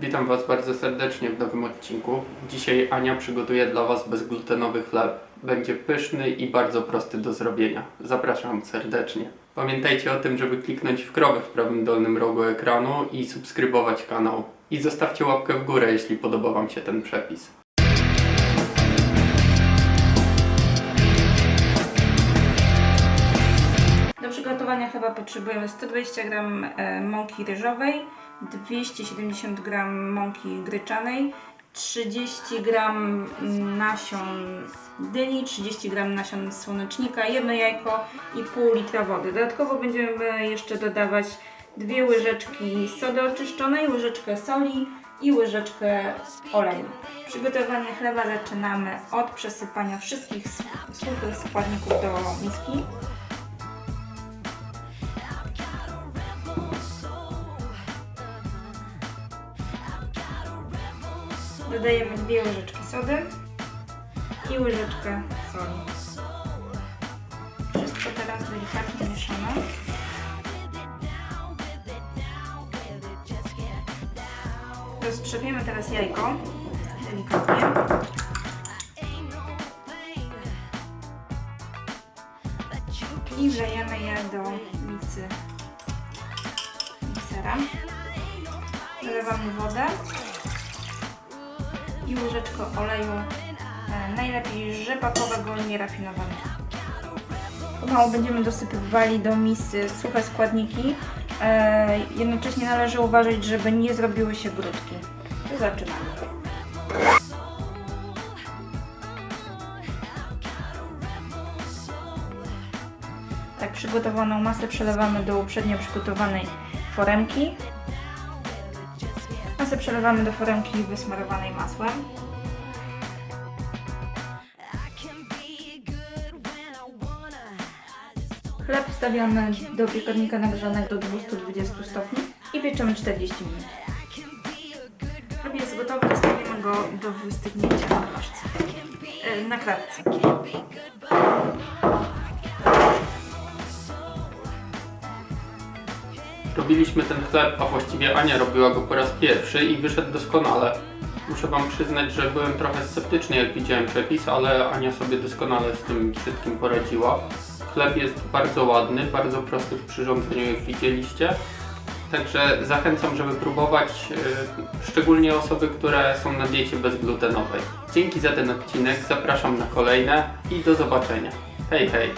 Witam Was bardzo serdecznie w nowym odcinku. Dzisiaj Ania przygotuje dla Was bezglutenowy chleb. Będzie pyszny i bardzo prosty do zrobienia. Zapraszam serdecznie. Pamiętajcie o tym, żeby kliknąć w krowę w prawym dolnym rogu ekranu i subskrybować kanał. I zostawcie łapkę w górę, jeśli podoba Wam się ten przepis. Do przygotowania chleba potrzebujemy 120 g e, mąki ryżowej, 270 g mąki gryczanej, 30 g nasion dyni, 30 g nasion słonecznika, jedno jajko i pół litra wody. Dodatkowo będziemy jeszcze dodawać dwie łyżeczki sody oczyszczonej, łyżeczkę soli i łyżeczkę oleju. Przygotowanie chleba zaczynamy od przesypania wszystkich suchych składników do miski. Dodajemy dwie łyżeczki sody i łyżeczkę soli. Wszystko teraz delikatnie mieszamy. Roztrzepiemy teraz jajko delikatnie. I wlejemy je do miksy miksera. Dolewamy wodę i łyżeczkę oleju, e, najlepiej rzepakowego, nierafinowanego. Pomału będziemy dosypywali do misy suche składniki. E, jednocześnie należy uważać, żeby nie zrobiły się grudki. Zaczynamy. Tak, przygotowaną masę przelewamy do uprzednio przygotowanej foremki. Przelewamy do foremki wysmarowanej masłem. Chleb wstawiamy do piekarnika nagrzanego do 220 stopni i pieczemy 40 minut. Chleb jest gotowy, zostawimy go do wystygnięcia na blaszce, e, na klatce. Robiliśmy ten chleb, a właściwie Ania robiła go po raz pierwszy i wyszedł doskonale. Muszę Wam przyznać, że byłem trochę sceptyczny jak widziałem przepis, ale Ania sobie doskonale z tym wszystkim poradziła. Chleb jest bardzo ładny, bardzo prosty w przyrządzeniu jak widzieliście. Także zachęcam, żeby próbować, yy, szczególnie osoby, które są na diecie bezglutenowej. Dzięki za ten odcinek, zapraszam na kolejne i do zobaczenia. Hej, hej!